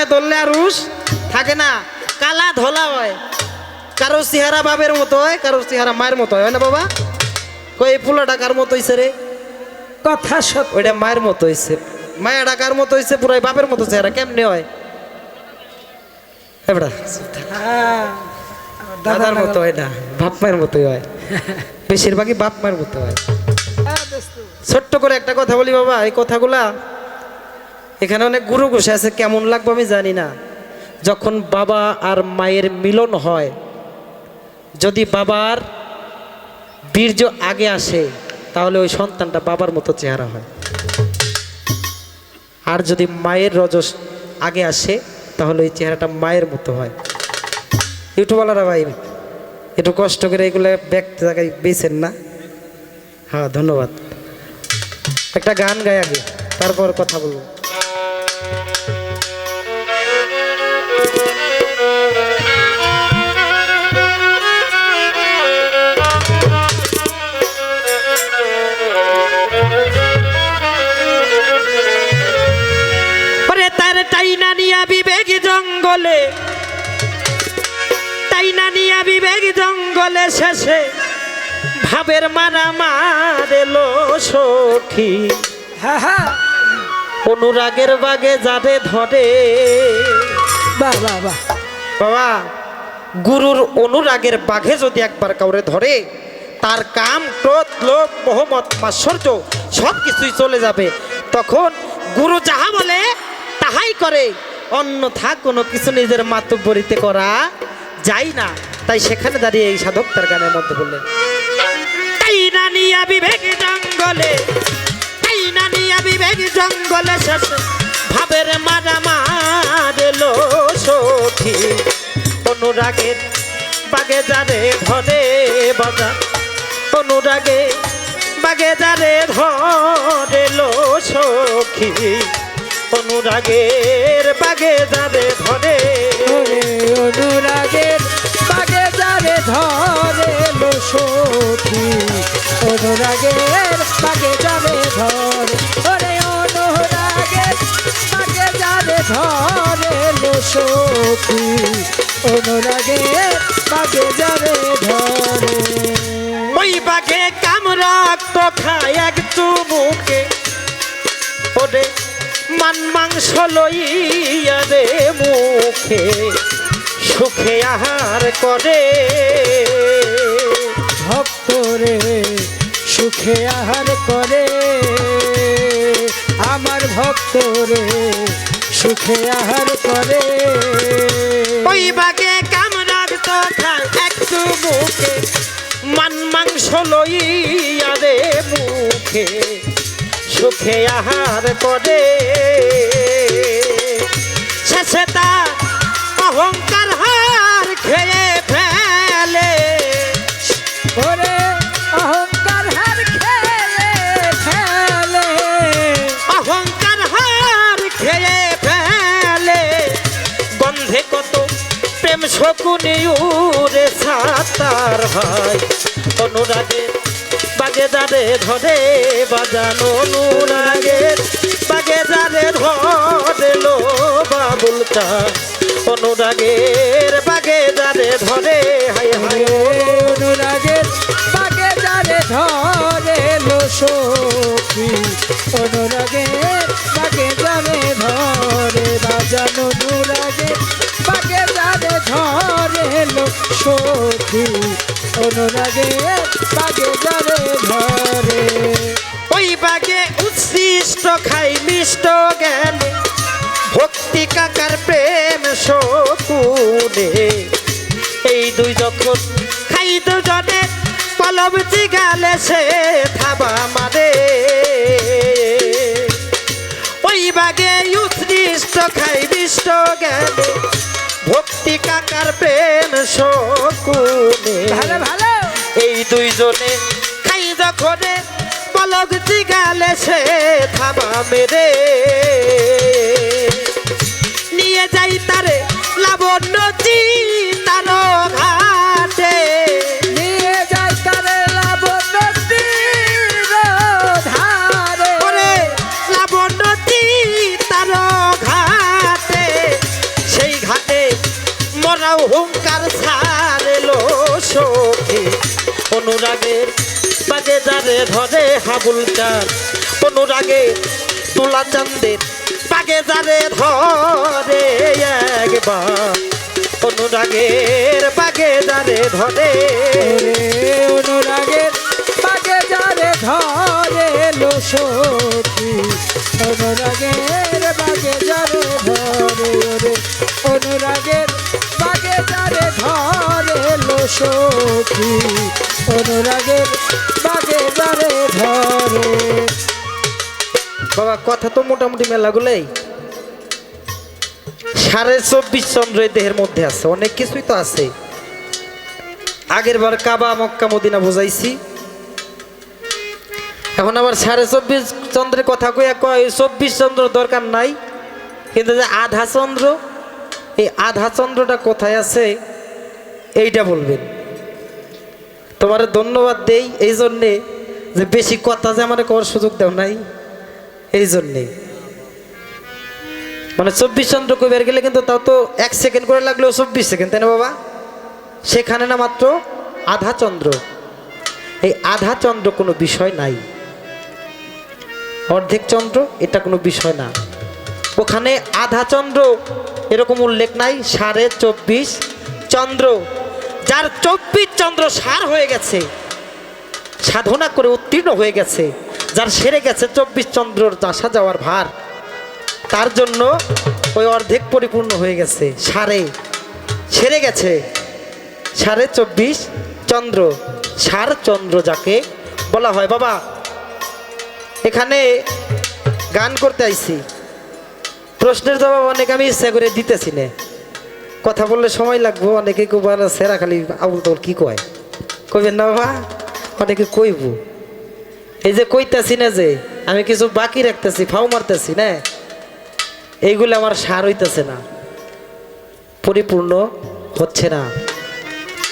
নামে ধরলে আর উস থাকে না। কালা ধলা হয়। কারও চেহারা বাবের মতো হয় কারও চেহারা মায়ের মতো হয় না বাবা? কই ফুলা ডাকার মতো হইছে রে। কথা সত্য ওইটা মায়ের মতো হইছে। মায়া ডাকার মতো হইছে পুরাই বাপের মতো চেহারা কেমনে হয়? হ্যাঁ, দাদার মতো হয় না বাপ মায়ের মতোই হয়। বেশিরভাগই বাপ মায়ের মতো হয়। হ্যাঁ, ছোট্ট করে একটা কথা বলি বাবা এই কথাগুলা এখানে অনেক গুরু বসে আছে, কেমন লাগবে আমি জানি না। যখন বাবা আর মায়ের মিলন হয়, যদি বাবার বীর্য আগে আসে, তাহলে ওই সন্তানটা বাবার মতো চেহারা হয়। আর যদি মায়ের রজস আগে আসে, তাহলে ওই চেহারাটা মায়ের মতো হয়। ইউটিউবওয়ালারা ভাই, একটু কষ্ট করে এগুলো ব্যক্ত জায়গায় বেছেন না। হ্যাঁ ধন্যবাদ। একটা গান গাই আগে, তারপর কথা বলব। নিয়া বিবেক জঙ্গলে নিয়া বিবেক জঙ্গলে শেষে ভাবের মারা মারেলো সখী। অনুরাগের বাগে যাবে ধরে। বাহ বাবা গুরুর অনুরাগের বাঘে যদি একবার কাউরে ধরে তার কাম ক্রোধ লোভ মোহাম্মদ মাশ্বর্য সব কিছুই চলে যাবে। তখন গুরু যাহা বলে তাহাই করে, অন্যথা কোনো কিছু নিজের মাতব্বরিতে করা যায় না। তাই সেখানে দাঁড়িয়ে এই সাধক তার গানের মধ্যে বললেন টাইনা নিয়া জঙ্গলে টাইনা নিয়া ভাবের মারা বাজা অনুরাগে বাগে যারে ধরে লো সখী। অনুরাগের বাগে যারে ধরে অনুরাগের বাগে যারে ধরে লো সখী অনুরাগের বাগে যারে ধরে ওরে অনুরাগের বাগে যারে ধরে লো সখী অনুরাগের বাগে যারে ধরে ওই বাগে কামরাক তো খায় এক চুমুকে। ওরে মান মাংস লইয়া রে মুখে, সুখে আহার করে। ভক্তরে, সুখে আহার করে। আমার ভক্তরে, সুখে আহার করে। ওই বাগে কামরাক তো খায় এক চুমুকে মান মাংস লইয়া রে মুখে। সুখে আহার করে। শেষে তার অহংকার হার খেয়ে ফেলে। ওরে, অহংকার হার খেলে খেলে অহংকার হার খেয়ে ফেলে। গন্ধে কত প্রেম শকুনি উড়ে সাতার হয়। অনুরাগে বাগে যারে ধরে বাজানো অনুরাগের বাগে যারে ধরে বাবুলটা অনুরাগের বাগে যারে ধরে, হায় হায় অনুরাগের বাগে যারে ধরে লো সখী। অনুরাগের বাগে যারে ধরে বাজান যারে ধরে লো সখী। অনুরাগের বাগে যারে ধরে ওই বাগে উচ্ছিষ্ট খাই মিষ্ট গেলে ভক্তি কাকার প্রেম শকুনে। এই দুই যখন খাই দুজনে, পলব জিগালে সে থাবা মারে ওই বাগে উৎকৃষ্ট খাই মিষ্ট গেলে দুইজনে খাই যখন পলক জিগালে সে থামা মেরে অনুরাগের বাজে যারে ধরে হাবুলকার অনুরাগে তুলা চান্দের বাগে যারে ধরে একবার। অনুরাগের বাগে যারে ধরে, অনুরাগের বাগে যারে ধরে লো অনুরাগের বাগে যারে ধরে অনুরাগের বাগে যারে ধরে সখী, অনুরাগের বাগে যারে ধরে বাবা, কথা তো মোটামুটি মেলাগুলোই। সাড়ে চব্বিশ চন্দ্র দেহের মধ্যে আছে, অনেক কিছুই তো আছে। আগের বার কাবা, মক্কা, মদিনা বুঝাইছি। এখন আবার সাড়ে চব্বিশ চন্দ্রের কথা কইয়া কয়, চব্বিশ চন্দ্র দরকার নাই। কিন্তু যে আধা চন্দ্র, এই আধা চন্দ্রটা কোথায় আছে? এইটা বলবেন। তোমার ধন্যবাদ দেই এই জন্যে যে বেশি কথা যে আমার করার সুযোগ দেও নাই। এই জন্যে। মানে চব্বিশ চন্দ্র কবির গেলে কিন্তু তাও তো এক সেকেন্ড করে লাগলেও চব্বিশ সেকেন্ড, তাই না বাবা? সেখানে না মাত্র আধা চন্দ্র। এই আধা চন্দ্র কোনো বিষয় নাই। অর্ধেক চন্দ্র, এটা কোনো বিষয় না। ওখানে আধা চন্দ্র এরকম উল্লেখ নাই, সাড়ে চব্বিশ চন্দ্র। যার চব্বিশ চন্দ্র সার হয়ে গেছে, সাধনা করে উত্তীর্ণ হয়ে গেছে, যার সেরে গেছে চব্বিশ চন্দ্রর আসা যাওয়ার ভার, তার জন্য ওই অর্ধেক পরিপূর্ণ হয়ে গেছে, সারে, সেরে গেছে সাড়ে চব্বিশ চন্দ্র, সার চন্দ্র যাকে বলা হয়। বাবা, এখানে গান করতে আইছি। প্রশ্নের জবাব অনেক আমি ইচ্ছা করে দিতেছি না। কথা বললে সময় লাগবো, অনেকে কবার সেরা খালি আবুল তোর কি কয়? কইবেন না বাবা? অনেকে কইব। এই যে কইতাছি না যে, আমি কিছু বাকি রাখতেছি, ফাউ মারতেছি, না? এইগুলো আমার সার হইতেছে না। পরিপূর্ণ হচ্ছে না।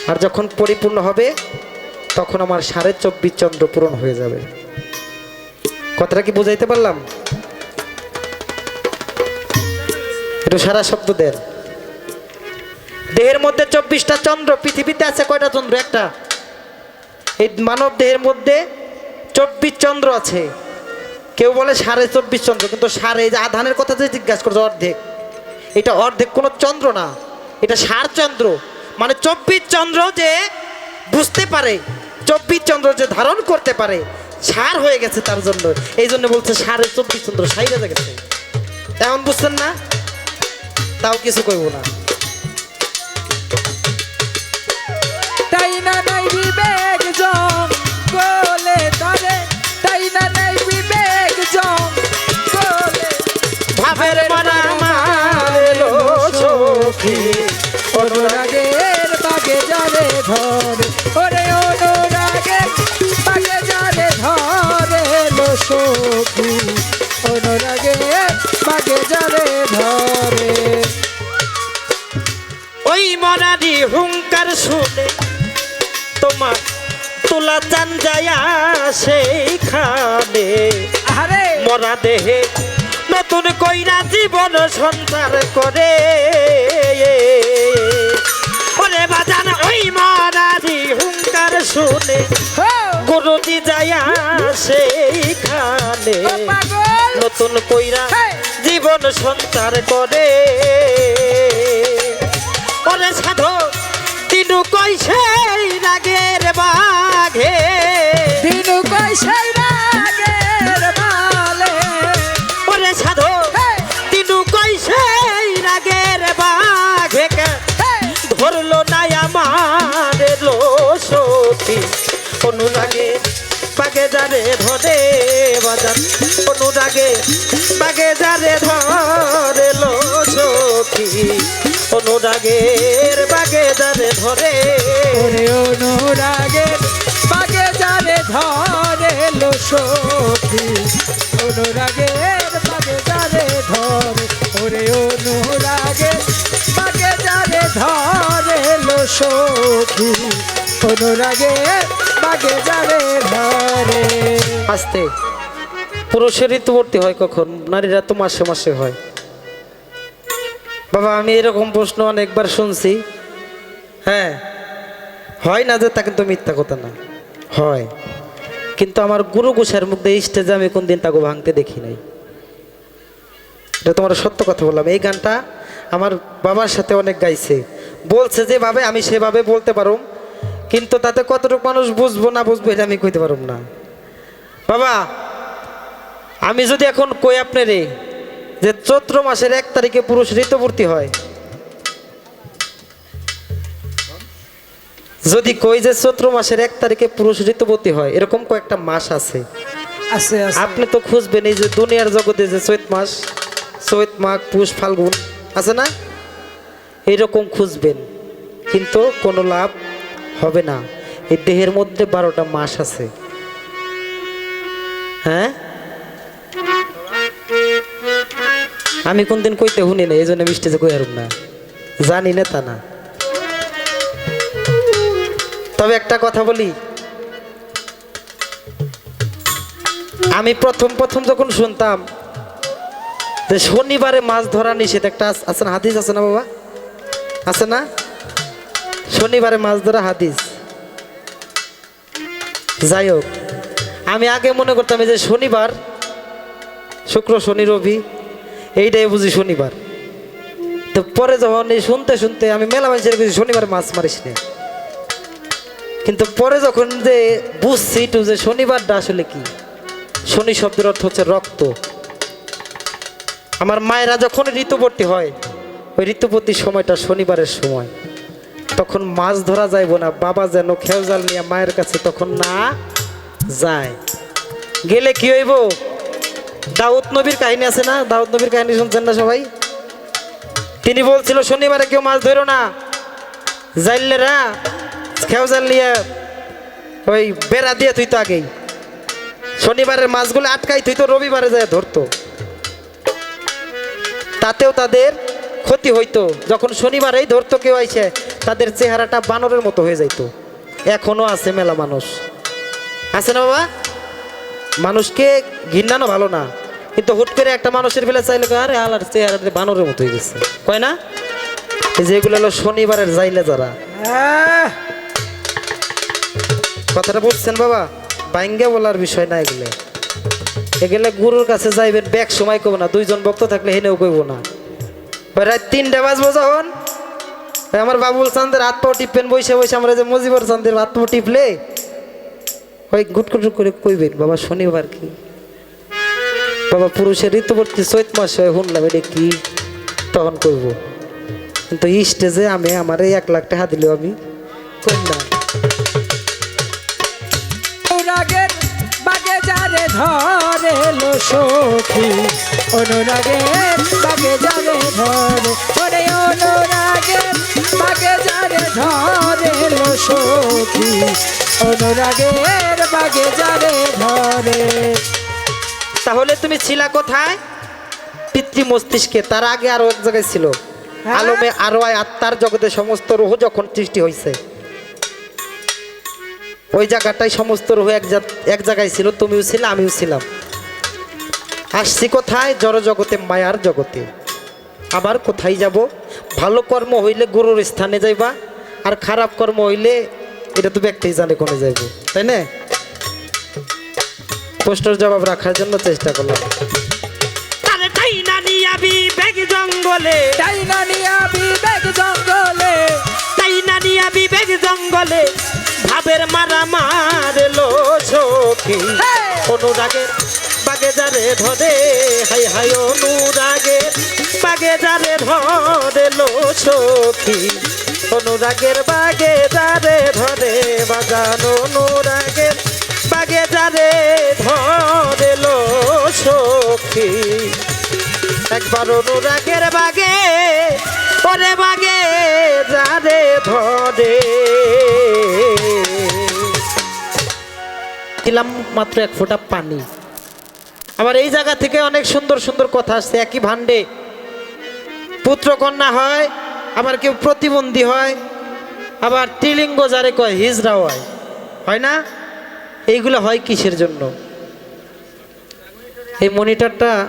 আর যখন পরিপূর্ণ হবে, তখন আমার সাড়ে চব্বিশ চন্দ্র পূরণ হয়ে যাবে। কথাটা কি বুঝাইতে পারলাম? একটু সারা শব্দ দেন। দেহের মধ্যে চব্বিশটা চন্দ্র, পৃথিবীতে আছে কয়টা চন্দ্র? একটা। এই মানব দেহের মধ্যে চব্বিশ চন্দ্র আছে। কেউ বলে সাড়ে চব্বিশ চন্দ্র, কিন্তু সাড়ে যে আধানের কথা যে জিজ্ঞাসা করছে অর্ধেক, এটা অর্ধেক কোনো চন্দ্র না। এটা সার চন্দ্র। মানে চব্বিশ চন্দ্র যে বুঝতে পারে, চব্বিশ চন্দ্র যে ধারণ করতে পারে, সার হয়ে গেছে তার জন্য। এই জন্য বলছে সাড়ে চব্বিশ চন্দ্র সাইরে গেছে। এমন বুঝছেন না? তাও কিছু কইব না। অনুরাগের বাগে যারে ধরে ওরে অনুরাগের বাগে যারে ধরে লো সখী। অনুরাগের বাগে যারে ধরে ওই মরারি হুঙ্কার শুনে তোমার তোলা চান যায় সেইখানে। আরে মরা দেহে নতুন কইরা জীবন সঞ্চার করে। বাজান ওই মরারি হুঙ্কার শুনে। গুরুজি যায় সেইখানে। নতুন কইরা! জীবন সঞ্চার করে। ওরে সাধু তিনু কই সেই রাগের বাঘে? দিনু কই সেই অনুরাগে বাগে যারে ধরে বাজান অনুরাগে বাগে যারে ধরে লো সখী অনুরাগের বাগে যারে ধরে। অনুরাগের বাগে যারে ধরে লো সখী অনুরাগের বাগে যারে ধরে, ওরে অনুরাগের বাগে যারে ধরে লো সখী অনুরাগের বাগে যারে ধরে আসতে। পুরুষের ঋতুবর্তী হয় কখন? নারীরা তো মাসে মাসে হয়। বাবা, আমি এরকম প্রশ্ন অনেকবার শুনছি। হ্যাঁ হয় না যে তা কিন্তু মিথ্যা কথা না। হয়। কিন্তু আমার গুরু গোসার মধ্যে স্টেজে আমি কোনদিন তাকে ভাঙতে দেখি নাই। এটা তোমার সত্য কথা বললাম। এই গানটা আমার বাবার সাথে অনেক গাইছে। বলছে যেভাবে আমি সেভাবে বলতে পারো কিন্তু তাতে কতটুকু মানুষ বুঝব না বুঝব এটা আমি কইতে পারব না। বাবা আমি যদি এখন কই আপনারে যে চৈত্র মাসের এক তারিখে পুরুষ ঋতুবর্তী হয় যদি কই যে চৈত্র মাসের এক তারিখে পুরুষ ঋতুবতী হয় এরকম কয়েকটা মাস আছে। আপনি তো খুঁজবেন এই যে দুনিয়ার জগতে যে চৈত মাস চৈত মাঘ পুষ ফাল্গুন আছে না? এরকম খুঁজবেন। কিন্তু কোনো লাভ হবে না। এই দেহের মধ্যে বারোটা মাস আছে। হ্যাঁ? আমি কোনদিন কইতে শুনি না এই জন্য আমি স্টেজে কই না। জানি না তা না। তবে একটা কথা বলি। আমি প্রথম প্রথম যখন শুনতাম যে শনিবারে মাছ ধরা নিষেধ, একটা আছে না হাদিস আছে না বাবা? আছে না? শনিবারে মাছ ধরা হাদিস। যাই হোক আমি আগে মনে করতাম যে শনিবার, শুক্র, শনি, রবি, এইটাই বুঝি শনিবার। তো পরে যখন এই শুনতে শুনতে আমি মেলা মানুষের বুঝি শনিবার মাছ মারিস না। কিন্তু পরে যখন যে বুঝছি একটু যে শনিবারটা আসলে কি, শনি শব্দের অর্থ হচ্ছে রক্ত। আমার মায়েরা যখন ঋতুবর্তী হয়, ওই ঋতুবর্তীর সময়টা শনিবারের সময়। তখন মাছ ধরা যাইব না, বাবা যেন খেউজাল নিয়ে মায়ের কাছে তখন না যায়। গেলে কি হইব? দাউদ নবীর কাহিনী আছে না? দাউদ নবীর কাহিনী শুনছেন না সবাই? তিনি বলছিল, শনিবারে কেউ মাছ ধরো না। যাইলেরা খেউজাল নিয়ে ওই বেড়া দিয়ে তুই তো আগেই। শনিবারের মাছগুলো আটকাই, তুই তো রবিবারে যায় ধরতো। তাতেও তাদের ক্ষতি হইতো। যখন শনিবারেই ধরতো কেউ আইসে তাদের চেহারাটা বানরের মতো হয়ে যাইতো। এখনও আছে মেলা মানুষ। আছে না বাবা? মানুষকে ঘৃণানো ভালো না। কিন্তু হুট করে একটা মানুষের বেলা চাইলে আরে আলার চেহারা বানরের মতো হয়ে গেছে। কয় না? যেগুলো হলো শনিবারের যাইলে যারা। কথাটা বলছেন বাবা? বাইঙ্গে বলার বিষয় না এগুলো। এগুলো গুরুর কাছে যাইবেন ব্যাগ সময় কব না। দুইজন ভক্ত থাকলে হেনেও কইব না। রাত তিনটা বাজবো যখন আমার বাবুল চান্দের হাত পাও টিপবেন বসে বসে আমরা যে মজিবর চান্দের হাত পাও টিপলে, ওই গুটকুট করে কইবেন, বাবা শনিবার কি? বাবা পুরুষের ঋতুবর্তী চৈত মাস মাসে শুনলাম এটা কি? তখন করব কিন্তু ইস্টেজে স্টেজে আমি, আমার এই এক লাখ টাকা দিলেও আমি করি যারে ধরে লো সখী। অনুরাগের বাগে যারে ধরে ওরে অনুরাগের বাগে যারে ধরে সখী। অনুরাগের বাগে যারে ধরে তাহলে তুমি ছিলা কোথায়? পিতৃ মস্তিষ্কে তার আগে আরও এক জায়গায় ছিল। হ্যাঁ? আলমে আরও আত্মার জগতে সমস্ত রোহ যখন সৃষ্টি হয়েছে ওই জায়গাটাই সমস্ত রোহ এক জায়গায় ছিল তুমিও ছিলে আমিও ছিলাম। আসছি কোথায়? জড় জগতে মায়ার জগতে। আবার কোথায় যাব? ভালো কর্ম হইলে গুরুর স্থানে যাইবা আর খারাপ কর্ম হইলে এটা তো ব্যক্তি জানে কোনে যাইব তাই না? প্রশ্নের জবাব রাখার জন্য চেষ্টা করলাম। জঙ্গলে। তাই না নিয়া বিবেক জঙ্গলে। তাই না নিয়াবি ব্যাগ জঙ্গলে। ভাবের মারা মারলো সখী! অনুরাগের বাগে যারে ধরে হাই হাই অনুরাগের বাগে যারে ধরে লো সখী অনুরাগের বাগে যারে ধরে বাজান অনুরাগের বাগে যারে ধরে লো সখী একবার অনুরাগের বাগে ওরে বাগে যারে ধরে। দিলাম মাত্র এক ফোঁটা পানি। আবার এই জায়গা থেকে অনেক সুন্দর সুন্দর কথা আসছে, একই ভান্ডে পুত্র কন্যা হয়, আবার কেউ প্রতিবন্ধী হয়, আবার ত্রিলিঙ্গ যারে কয় হিজড়া হয়। হয় না? এইগুলো হয় কিসের জন্য? এই মনিটরটা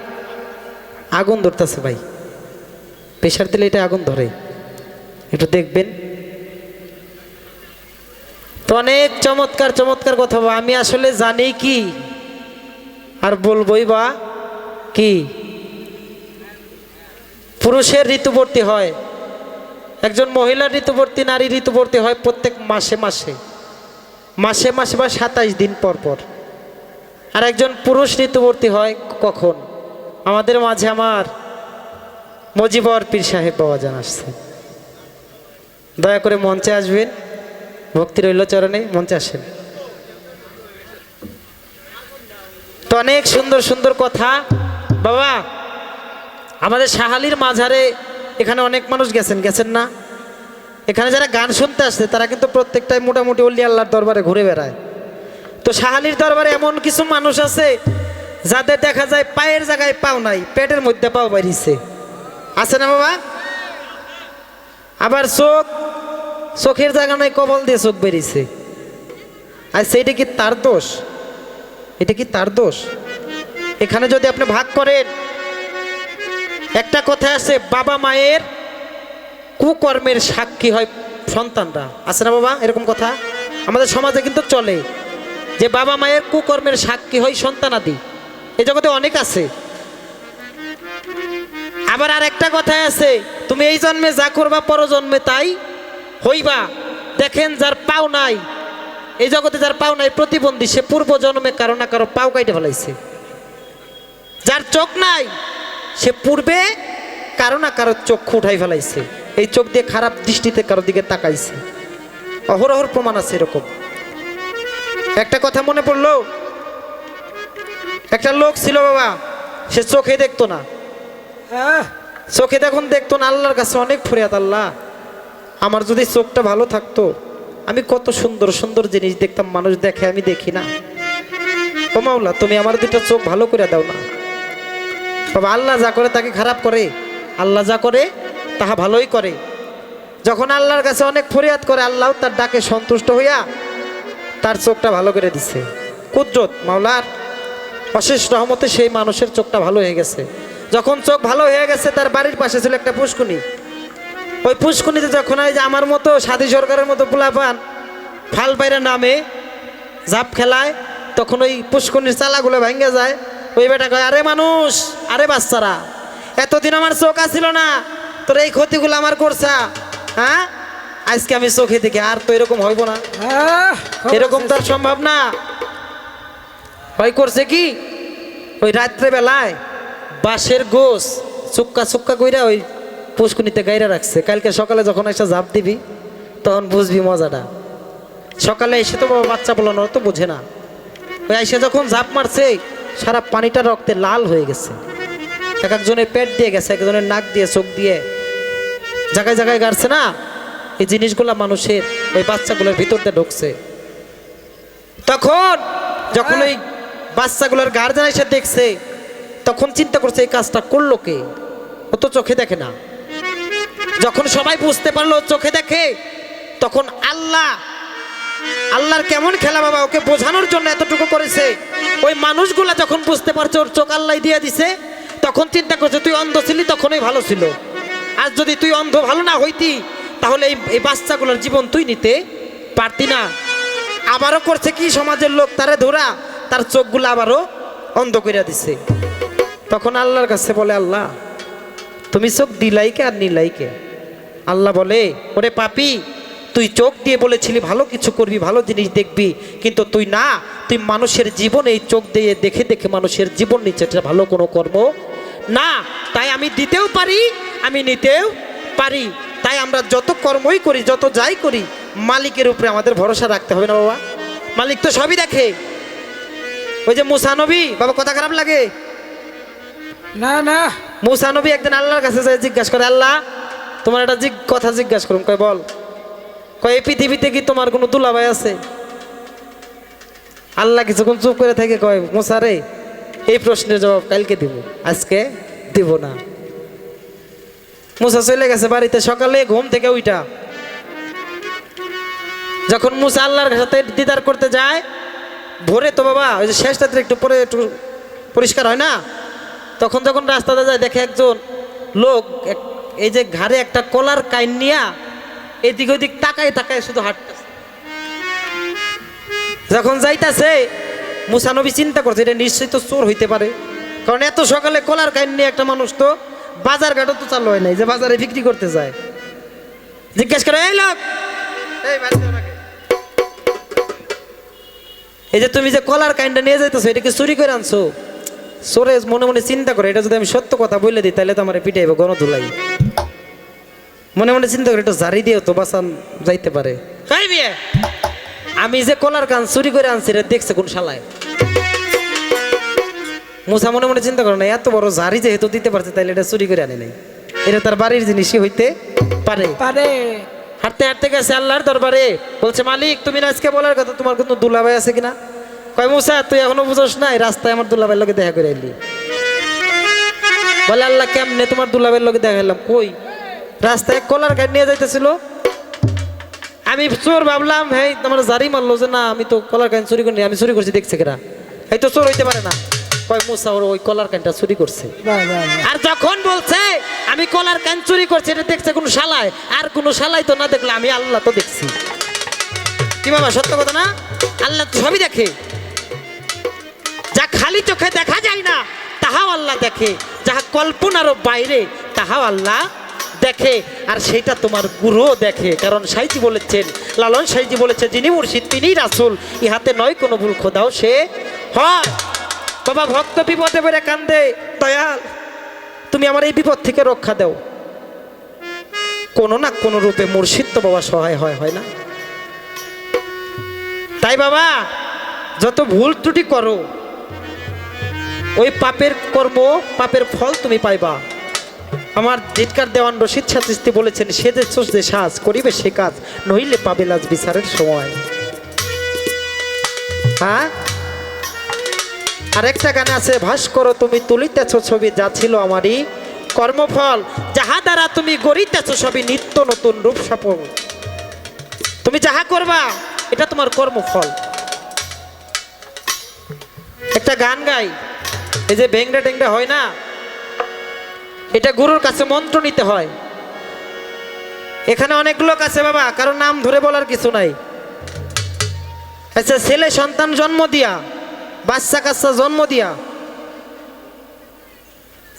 আগুন ধরতেছে ভাই। প্রেশার দিলে এটা আগুন ধরে। একটু দেখবেন। তো অনেক চমৎকার চমৎকার কথা। আমি আসলে জানি কি? আর বলবই বা কি? পুরুষের ঋতুবর্তী হয়, একজন মহিলার ঋতুবর্তী নারী ঋতুবর্তী হয় প্রত্যেক মাসে মাসে। মাসে মাসে বা সাতাইশ দিন পর পর। আর একজন পুরুষ ঋতুবর্তী হয় কখন? আমাদের মাঝে আমার মজিবর পীর সাহেব বাবা জান আসছেন। দয়া করে মঞ্চে আসবেন। ভক্তি রইল চরণে মঞ্চে আসেন। তো অনেক সুন্দর সুন্দর কথা। বাবা, আমাদের সাহালির মাঝারে এখানে অনেক মানুষ গেছেন গেছেন না? এখানে যারা গান শুনতে আসছে, তারা কিন্তু প্রত্যেকটাই মোটামুটি অলি আল্লাহর দরবারে ঘুরে বেড়ায়। তো সাহালির দরবারে এমন কিছু মানুষ আছে, যাদের দেখা যায় পায়ের জায়গায় পাও নাই, পেটের মধ্যে পাও বাড়িছে আছে না বাবা? আবার চোখ চোখের জায়গা নাই কবল দিয়ে চোখ বেরিয়েছে। আর সেইটা কি তার দোষ? এটা কি তার দোষ? এখানে যদি আপনি ভাগ করেন, একটা কথা আছে, বাবা মায়ের কুকর্মের সাক্ষী হয় সন্তানরা। আছে না বাবা এরকম কথা? আমাদের সমাজে কিন্তু চলে যে বাবা মায়ের কুকর্মের সাক্ষী হয় সন্তানাদি। এই জগতে অনেক আছে। আবার আর একটা কথা আছে, তুমি এই জন্মে যা করবা পর জন্মে তাই হইবা। দেখেন যার পাও নাই এই জগতে যার পাও নাই প্রতিবন্ধী সে পূর্ব জন্মে কারও না কারও পাও কাইটে ফেলাইছে। যার চোখ নাই সে পূর্বে কারও না কারও চক্ষু উঠাই ফেলাইছে। এই চোখ দিয়ে খারাপ দৃষ্টিতে কারও দিকে তাকাইছে। অহরহর প্রমাণ আছে এরকম। একটা কথা মনে পড়ল? একটা লোক ছিল বাবা সে চোখে দেখতো না। আহ, চোখে দেখুন দেখতো না আল্লাহর কাছে অনেক ফরিয়াদ আল্লাহ। আমার যদি চোখটা ভালো থাকতো, আমি কত সুন্দর সুন্দর জিনিস দেখতাম, মানুষ দেখে আমি দেখি না। ও তুমি আমার দুটা চোখ ভালো করে দাও না। বাবা, আল্লাহ যা করে তাকে খারাপ করে, আল্লাহ যা করে তাহা ভালোই করে। যখন আল্লাহর কাছে অনেক ফরিয়াদ করে, আল্লাহ তার ডাকে সন্তুষ্ট হইয়া তার চোখটা ভালো করে দিছে। কুদরত, মাওলার অশেষ রহমতে সেই মানুষের চোখটা ভালো হয়ে গেছে। যখন চোখ ভালো হয়ে গেছে, তার বাড়ির পাশে ছিল একটা পুষ্কুনি ওই পুষ্কুনিতে যখন ওই যে আমার মতো সাদী সরকারের মতো পোলাপান ফাল পাইরা নামে জাপ খেলায় তখন ওই পুষ্কুনির চালাগুলো ভেঙে যায়। ওই বেটা কয় আরে মানুষ আরে বাচ্চারা এতদিন আমার চোখ আসছিল না তোর এই ক্ষতিগুলো আমার করছা হ্যাঁ? আজকে আমি চোখে দেখি আর তো এরকম হইব না। এরকম তো আর সম্ভব না। হয় করছে কি? ওই রাত্রেবেলায় বাঁশের গোস চুক্কা চুক্কা কইরা ওই পুষ্কুনিতে গাইরা রাখছে। কালকে সকালে যখন এসে ঝাঁপ দিবি, তখন বুঝবি মজাটা। সকালে এসে তো বাচ্চা বলানো তো বোঝে না। ওই এসে যখন ঝাঁপ মারছে, সারা পানিটা রক্তে লাল হয়ে গেছে। এক একজনের পেট দিয়ে গেছে একজনের নাক দিয়ে, চোখ দিয়ে। জায়গায় জায়গায় গাড়ছে না? এই জিনিসগুলা মানুষের, ওই বাচ্চাগুলোর ভিতরতে ঢুকছে। তখন যখন ওই বাচ্চাগুলোর গার্জেন এসে দেখছে, তখন চিন্তা করছে, এই কাজটা করল কে? ও তো চোখে দেখে না। যখন সবাই বুঝতে পারল, চোখে দেখে, তখন আল্লাহ, আল্লাহর কেমন খেলা বাবা, ওকে বোঝানোর জন্য এতটুকু করেছে। ওই মানুষগুলা যখন বুঝতে পারছে, ওর চোখ আল্লাহ দিয়ে দিছে, তখন চিন্তা করছে, তুই অন্ধ ছিলি, তখনই ভালো ছিল। আর যদি তুই অন্ধ ভালো না হইতি, তাহলে এই বাচ্চাগুলোর জীবন তুই নিতে পারতি না। আবারও করছে কি, সমাজের লোক তারে ধরা, তার চোখগুলো আবারও অন্ধ করে দিছে। তখন আল্লাহর কাছে বলে, আল্লাহ, তুমি চোখ দিলাইকে আর নিলাইকে আল্লাহ বলে ওরে পাপি তুই চোখ দিয়ে বলেছিলি ভালো কিছু করবি ভালো জিনিস দেখবি কিন্তু তুই না তুই মানুষের জীবন এই চোখ দিয়ে দেখে দেখে মানুষের জীবন নিচ্ছে এটা ভালো কোনো কর্ম না। তাই আমি দিতেও পারি আমি নিতেও পারি। তাই আমরা যত কর্মই করি যত যাই করি মালিকের উপরে আমাদের ভরসা রাখতে হবে না বাবা। মালিক তো সবই দেখে। ওই যে মুসানবী বাবা কথা খারাপ লাগে? না না। মুসানবী একদিন আল্লাহর কাছে জিজ্ঞাসা করে আল্লাহ তোমার একটা কথা জিজ্ঞাসা করুন কয়, বল। কয়, এই পৃথিবীতে কি তোমার কোনো দুলাভাই আছে? আল্লাহ কিছুক্ষণ চুপ করে থাকে, কয়, মুসা রে, এই প্রশ্নের জবাব কালকে দিব, আজকে দিব না। মুসা চলে গেছে বাড়িতে, সকালে ঘুম থেকে উইটা যখন মুসা আল্লাহর সাথে দিদার করতে যায়, ভোরে তো বাবা, ওই যে শেষ রাত্রে একটু পরে একটু পরিষ্কার হয় না? তখন যখন রাস্তাতে যায়, দেখে একজন লোক এই যে ঘাড়ে একটা কলার কাইন নিয়া এদিক ওদিক তাকায় তাকায় শুধু হাঁটতেছে। যখন যাইতাছে মুসানবী চিন্তা করছে, এটা নিশ্চয়ই তো চোর হইতে পারে। কারণ এত সকালে কলার কাইন নিয়ে একটা মানুষ তো বাজার ঘাটও তো চালু হয় নাই, যে বাজারে বিক্রি করতে যায়। জিজ্ঞেস করে, এই লোক, এই বাড়ি যাও নাকি?" এই যে তুমি যে কলার কাইনটা নিয়ে যাইতেছো, এটা কি চুরি করে আনছো? চোরে মনে মনে চিন্তা করে, এটা যদি আমি সত্য কথা বলে দিই, তাহলে তো আমার পিটাইব, গণধুলাই। মনে মনে চিন্তা করে এটা জারি দিও তো বাসান যাইতে পারে। আমি যে কলার কান চুরি করে আনছি এটা দেখছে কোন শালায়? মুসা মনে মনে চিন্তা করে না এত বড় জারি যেহেতু দিতে পারছে তাহলে এটা চুরি করে আনে নাই। এটা তার বাড়ির জিনিসই হইতে পারে। পারে। হাঁটতে হাঁটতে গেছে আল্লাহর দরবারে। বলছে মালিক তুমি না আজকে বলার কথা তোমার কোনো দুলাভাই আছে কিনা? কয় মুসা তুই এখনও বুঝোস নাই রাস্তায় আমার দুলাভাইয়ের লোকে দেখা করে এলি বলে আল্লাহ কেমনে তোমার দুলাভাইয়ের লোকে দেখা এলাম কই? রাস্তায় কলার গাড়ি নিয়ে যাইতেছিল। আমি চোর ভাবলাম হ্যাঁ তোমার জারি মারলো যে না আমি তো কলার কান চুরি করিনি আমি চুরি করছি দেখছে কেরা? এই তো চোর হইতে পারে না। কয় মুসা ওর ওই কলার কানটা চুরি করছে। আর যখন বলছে আমি কলার কান চুরি করছি এটা দেখছে কোন শালায় আর কোন শালাই তো না দেখলে আমি আল্লাহ তো দেখছি। কি বাবা সত্য কথা না? আল্লাহ তো সবই দেখে। যা খালি চোখে দেখা যায় না তাহাও আল্লাহ দেখে। যাহা কল্পনারও বাইরে তাহাও আল্লাহ দেখে, আর সেটা তোমার গুরুও দেখে। কারণ সাইজি বলেছেন, লালন সাইজি বলেছে যিনি মুর্শিদ, তিনিই রাসুল। ইহাতে নয় কোনো ভুল, খোদাও সে বাবা, ভক্ত বিপদে বেড়ে কান্দে। দয়াল, তুমি আমার এই বিপদ থেকে রক্ষা দাও। কোনো না কোনো রূপে মুর্শিদ তো বাবা সহায় হয় হয় না? তাই বাবা, যত ভুল ত্রুটি করো, ওই পাপের কর্ম, পাপের ফল তুমি পাইবা। আমার জিটকার দেওয়ান রশিদ সাতিস্তি বলেছেন, সে যে চোষ যে সাজ করিবে সে কাজ নইলে পাবে লাজ বিচারের সময়। হ্যাঁ? আরেকটা গানে আছে ভাস করো তুমি তুলিতেছ ছবি, যা ছিল আমারই কর্মফল। যাহা দ্বারা তুমি গড়িতেছ সবই নিত্য নতুন রূপ সফল তুমি যাহা করবা, এটা তোমার কর্মফল। একটা গান গাই, এই যে ভেংড়া টেংরা হয় না? এটা গুরুর কাছে মন্ত্র নিতে হয়। এখানে অনেক লোক আছে বাবা, কারও নাম ধরে বলার কিছু নাই। আচ্ছা ছেলে সন্তান জন্ম দিয়া, বাচ্চা কাচ্চা জন্ম দিয়া,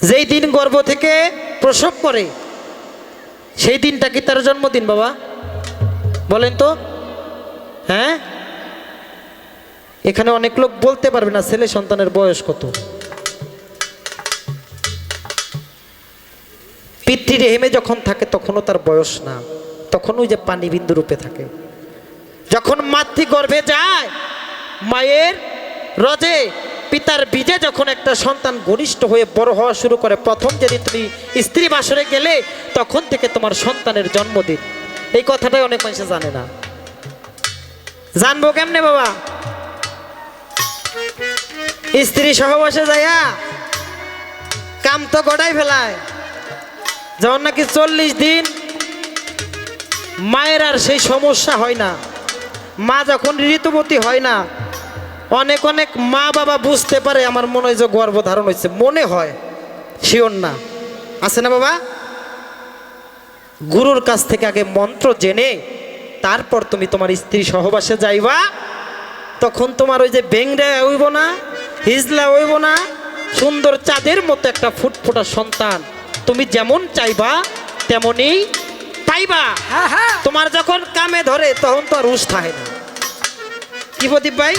যেই দিন গর্ভ থেকে প্রসব করে, সেই দিনটা কি তার জন্মদিন বাবা? বলেন তো। হ্যাঁ? এখানে অনেক লোক বলতে পারবে না ছেলে সন্তানের বয়স কত। পিতৃ হেমে যখন থাকে, তখনও তার বয়স না। তখন ওই যে পানি বিন্দু রূপে থাকে। যখন মাতৃ গর্ভে যায়, মায়ের রজে পিতার বীজে যখন একটা সন্তান ঘনিষ্ঠ হয়ে বড় হওয়া শুরু করে, প্রথম যেদিন তুমি স্ত্রী বাসরে গেলে, তখন থেকে তোমার সন্তানের জন্মদিন। এই কথাটাই অনেক মানুষ জানে না। জানব কেমনে বাবা? স্ত্রী সহবাসে যাইয়া কাম তো গড়াই ফেলায়। যখন নাকি চল্লিশ দিন মায়ের আর সেই সমস্যা হয় না, মা যখন ঋতুবতী হয় না, অনেক অনেক মা বাবা বুঝতে পারে আমার মনে হয় যে গর্ভধারণ হয়েছে। মনে হয়, শিওর না। আছে না বাবা? গুরুর কাছ থেকে আগে মন্ত্র জেনে, তারপর তুমি তোমার স্ত্রী সহবাসে যাইবা, তখন তোমার ওই যে বেংরা হইব না, হিজলা হইব না, সুন্দর চাঁদের মতো একটা ফুটফুটা সন্তান তুমি যেমন চাইবা তেমনই পাইবা। হ্যাঁ হ্যাঁ। তোমার যখন কামে ধরে তখন তো আর উস থাকে না। কি প্রদীপ ভাই?